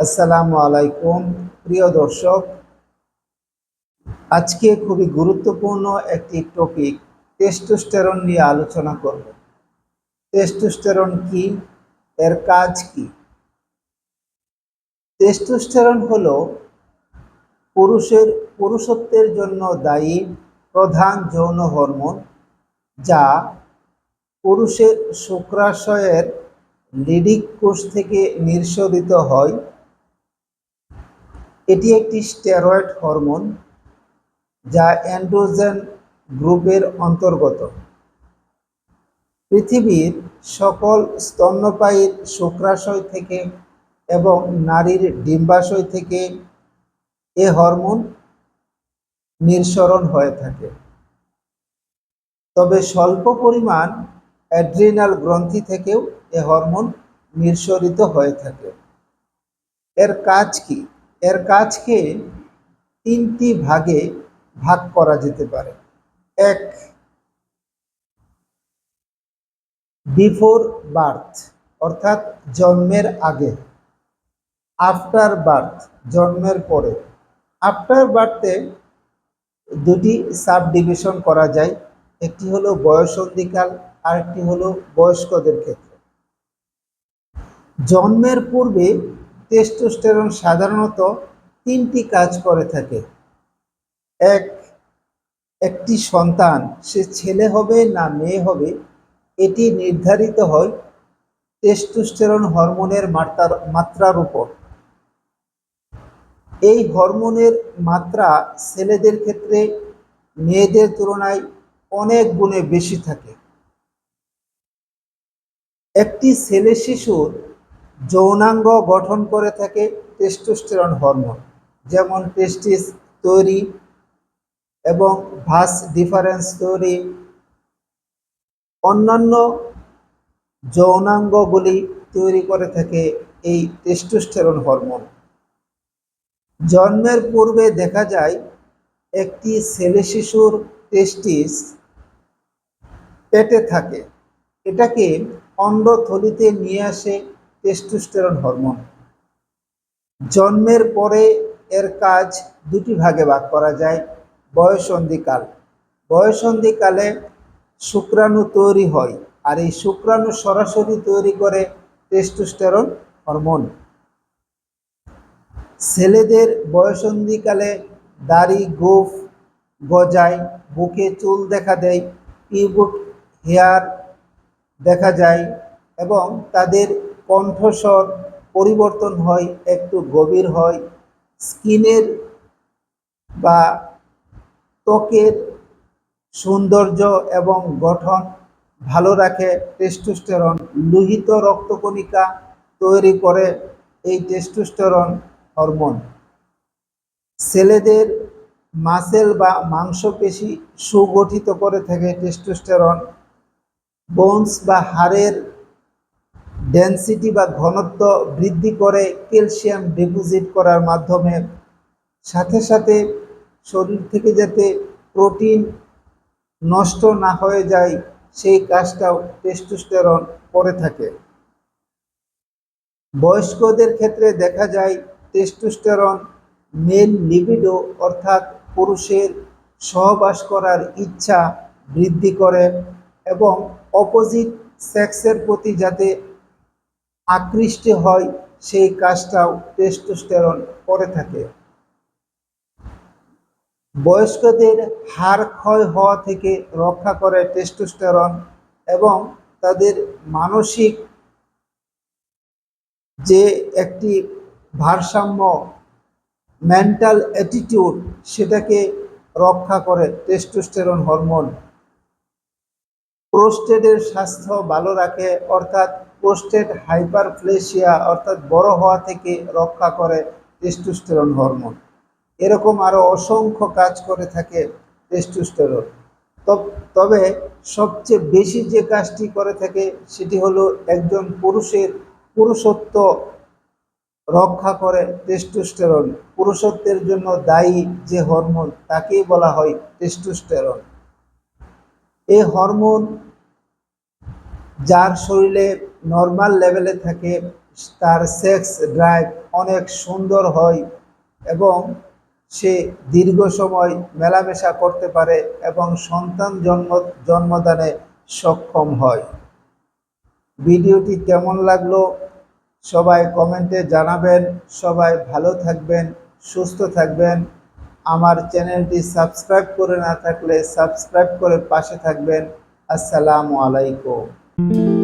আসসালামু আলাইকুম, প্রিয় দর্শক। আজকে খুবই গুরুত্বপূর্ণ একটি টপিক টেস্টোস্টেরন নিয়ে আলোচনা করব। টেস্টোস্টেরন কি? এর কাজ কি? টেস্টোস্টেরন হলো পুরুষের পুরুষত্বের জন্য দায়ী প্রধান যৌন হরমোন যা পুরুষের শুক্রাশয়ের লিডিক কোষ থেকে নিঃসরিত হয়। এটি একটি স্টেরয়েড হরমোন যা অ্যান্ড্রোজেন গ্রুপের অন্তর্গত। পৃথিবীর সকল স্তন্যপায়ীর শুক্রাশয় থেকে এবং নারীর ডিম্বাশয় থেকে এ হরমোন নিঃসরণ হয়ে থাকে। তবে স্বল্প পরিমাণ অ্যাড্রিনাল গ্রন্থি থেকেও এ হরমোন নিঃসরিত হয়ে থাকে। এর কাজ কি? এর কাজকে তিনটি ভাগে ভাগ করা যেতে পারে। এক, বিফোর বার্থ, অর্থাৎ জন্মের আগে। আফটার বার্থ, জন্মের পরে। আফটার বার্থে দুটি সাব ডিভিশন করা যায়। একটি হলো বয়সন্ধিকাল আরেকটি হলো বয়স্কদের ক্ষেত্রে। জন্মের পূর্বে টেস্টোস্টেরন সাধারণত তিনটি কাজ করে থাকে। এক, একটি সন্তান, সে ছেলে হবে না মেয়ে হবে, এটি নির্ধারিত হয় টেস্টোস্টেরন হরমোনের মাত্রার মাত্রার উপর। এই হরমোনের মাত্রা ছেলেদের ক্ষেত্রে মেয়েদের তুলনায় অনেক গুণে বেশি থাকে। একটি ছেলে শিশুর যৌনাঙ্গ গঠন করে থাকে টেস্টোস্টেরন হরমোন যেমন টেস্টিস তৈরি এবং ভাস ডিফারেন্স তৈরি। অন্যান্য যৌনাঙ্গগুলি তৈরি করে থাকে এই টেস্টোস্টেরন হরমোন জন্মের পূর্বে দেখা যায় একটি ছেলে শিশুর টেস্টিস পেটে থাকে। এটাকে অন্ডথলিতে নিয়ে আসে টেস্টোস্টেরন হরমোন জন্মের পরে এর কাজ দুটি ভাগে ভাগ করা যায়, বয়সন্ধিকাল। বয়সন্ধিকালে শুক্রাণু তৈরি হয় আর এই শুক্রাণু সরাসরি তৈরি করে টেস্টোস্টেরন হরমোন ছেলেদের বয়সন্ধিকালে দাড়ি, গোফ গজায়, বুকে চুল দেখা দেয় পিউবুট হেয়ার দেখা যায় এবং তাদের কণ্ঠস্বর পরিবর্তন হয়, একটু গভীর হয়। স্কিনের বা ত্বকের সৌন্দর্য এবং গঠন ভালো রাখে। টেস্টোস্টেরন লোহিত রক্তকণিকা তৈরি করে এই টেস্টোস্টেরন হরমোন। ছেলেদের মাসেল বা মাংসপেশি সুগঠিত করে থাকে টেস্টোস্টেরন বোনস বা হাড়ের ডেন্সিটি বা ঘনত্ব বৃদ্ধি করে ক্যালসিয়াম ডিপোজিট করার মাধ্যমে সাথে সাথে শরীর থেকে যাতে প্রোটিন নষ্ট না হয়ে যায়, সেই কাজটাও টেস্টোস্টেরন করে থাকে। বয়স্কদের ক্ষেত্রে দেখা যায় টেস্টোস্টেরন মেল লিবিডো অর্থাৎ পুরুষের সহবাস করার ইচ্ছা বৃদ্ধি করে এবং অপোজিট সেক্সের প্রতি যাতে আকৃষ্ট হয়, সেই কাজটাও টেস্টোস্টেরন করে থাকে। বয়স্কদের হাড় ক্ষয় হওয়া থেকে রক্ষা করে টেস্টোস্টেরন এবং তাদের মানসিক যে একটি ভারসাম্য, মেন্টাল অ্যাটিটিউড, সেটাকে রক্ষা করে টেস্টোস্টেরন হরমোন। প্রোস্টেটের স্বাস্থ্য ভালো রাখে, অর্থাৎ প্রোস্টেট হাইপারপ্লেসিয়া, অর্থাৎ বড় হওয়া থেকে রক্ষা করে টেস্টোস্টেরন হরমোন এরকম আরও অসংখ্য কাজ করে থাকে টেস্টোস্টেরন তবে সবচেয়ে বেশি যে কাজটি করে থাকে সেটি হলো একজন পুরুষের পুরুষত্ব রক্ষা করে টেস্টোস্টেরন পুরুষত্বের জন্য দায়ী যে হরমোন তাকেই বলা হয় টেস্টোস্টেরন এই হরমোন যার শরীরে নর্মাল লেভেলে থাকে, তার সেক্স ড্রাইভ অনেক সুন্দর হয় এবং সে দীর্ঘ সময় মেলামেশা করতে পারে এবং সন্তান জন্ম, জন্মদানে সক্ষম হয়। ভিডিওটি কেমন লাগল সবাই কমেন্টে জানাবেন। সবাই ভালো থাকবেন, সুস্থ থাকবেন। আমার চ্যানেলটি সাবস্ক্রাইব করে না থাকলে সাবস্ক্রাইব করে পাশে থাকবেন। আসসালামু আলাইকুম। thank you